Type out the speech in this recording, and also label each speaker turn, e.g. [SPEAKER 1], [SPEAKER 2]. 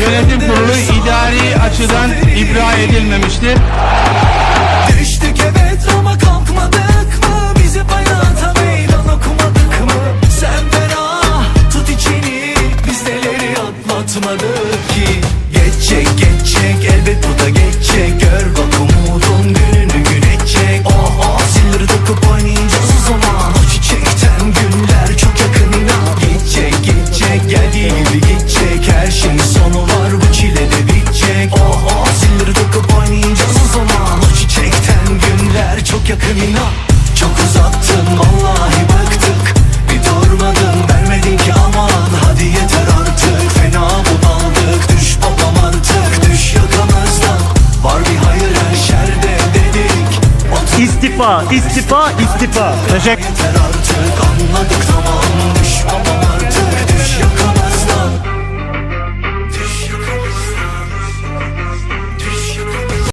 [SPEAKER 1] yönetim kurulu idari açıdan ibra edilmemiştir.
[SPEAKER 2] Düştük evet ama kalkmadık mı? Bizi hayata meydan okumadık mı? Sen ferah tut içini biz neleri atlatmadık ki? Geçecek geçecek elbet bu da çok yakın inan Çok uzattın vallahi bıktık. Bir durmadın vermedin ki aman. Hadi yeter artık fena bunaldık Düş babam artık düş yakamızdan Var bir hayır her şerde dedik. Otur
[SPEAKER 3] İstifa, istifa, istifa. Teşekkür
[SPEAKER 2] yeter artık